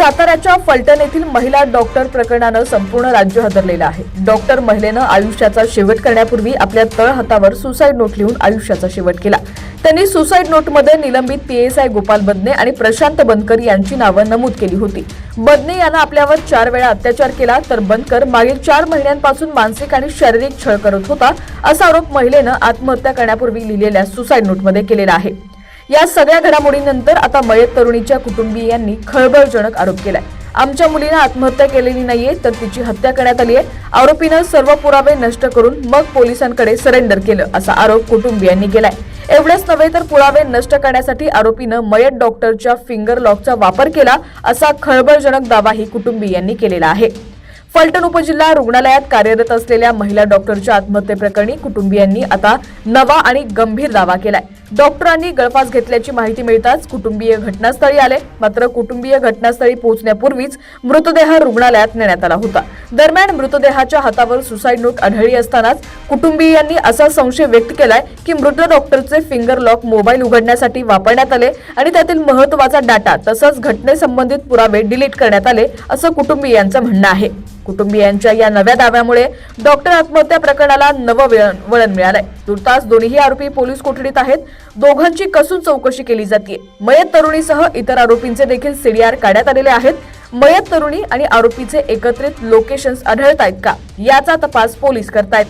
साताऱ्याच्या फलटण येथील महिला डॉक्टर प्रकरणानं संपूर्ण राज्य हादरलेलं आहे. डॉक्टर महिलेनं आयुष्याचा शेवट करण्यापूर्वी आपल्या तळहातावर सुसाईड नोट लिहून आयुष्याचा शेवट केला. त्यांनी सुसाईड नोटमध्ये निलंबित पीएसआय गोपाल बदने आणि प्रशांत बनकर यांची नावं नमूद केली होती. बदने यानं आपल्यावर चार वेळा अत्याचार केला तर बनकर मागील चार महिन्यांपासून मानसिक आणि शारीरिक छळ करत होता असा आरोप महिलेनं आत्महत्या करण्यापूर्वी लिहिलेल्या सुसाईड नोटमध्ये केलेला आहे. या सगळ्या घडामोडींनंतर आता मयत तरुणीच्या कुटुंबीयांनी खळबळजनक आरोप केलाय. आमच्या मुलीनं आत्महत्या केलेली नाहीये तर तिची हत्या करण्यात आली आहे. आरोपीनं सर्व पुरावे नष्ट करून मग पोलिसांकडे सरेंडर केलं असा आरोप कुटुंबियांनी केलाय. एवढंच नव्हे तर पुरावे नष्ट करण्यासाठी आरोपीनं मयत डॉक्टरच्या फिंगर लॉकचा वापर केला असा खळबळजनक दावाही कुटुंबियांनी केलेला आहे. फलटण उपजिल्हा रुग्णालयात कार्यरत असलेल्या महिला डॉक्टरच्या आत्महत्येप्रकरणी कुटुंबियांनी आता नवा आणि गंभीर दावा केलाय. डॉक्टरांनी गळफास घेतल्याची माहिती मिळताच कुटुंबीय घटनास्थळी आले. मात्र कुटुंबीय घटनास्थळी पोहोचण्यापूर्वीच मृतदेह रुग्णालयात नेण्यात आला होता. दरम्यान मृतदेहाच्या हातावर सुसाईड नोट आढळली असतानाच कुटुंबीयांनी असा संशय व्यक्त केलाय की मृत डॉक्टरचे फिंगर लॉक मोबाईल उघडण्यासाठी वापरण्यात आले आणि त्यातील महत्त्वाचा डाटा तसंच घटनेसंबंधित पुरावे डिलीट करण्यात आले असं कुटुंबीयांचं म्हणणं आहे. कुटुंबियांच्या या नव्या दाव्यामुळे डॉक्टर आत्महत्या प्रकरणाला नवं वळण वळण मिळालंय. तुर्तास दोन्ही आरोपी पोलीस कोठडीत आहेत. दोघांची कसून चौकशी केली जाते मयत तरुणीसह इतर आरोपींचे देखील सीडीआर काढण्यात आलेले आहेत. मयत तरुणी आणि आरोपीचे एकत्रित लोकेशन्स आढळत आहेत का? याचा तपास पोलीस करतायत.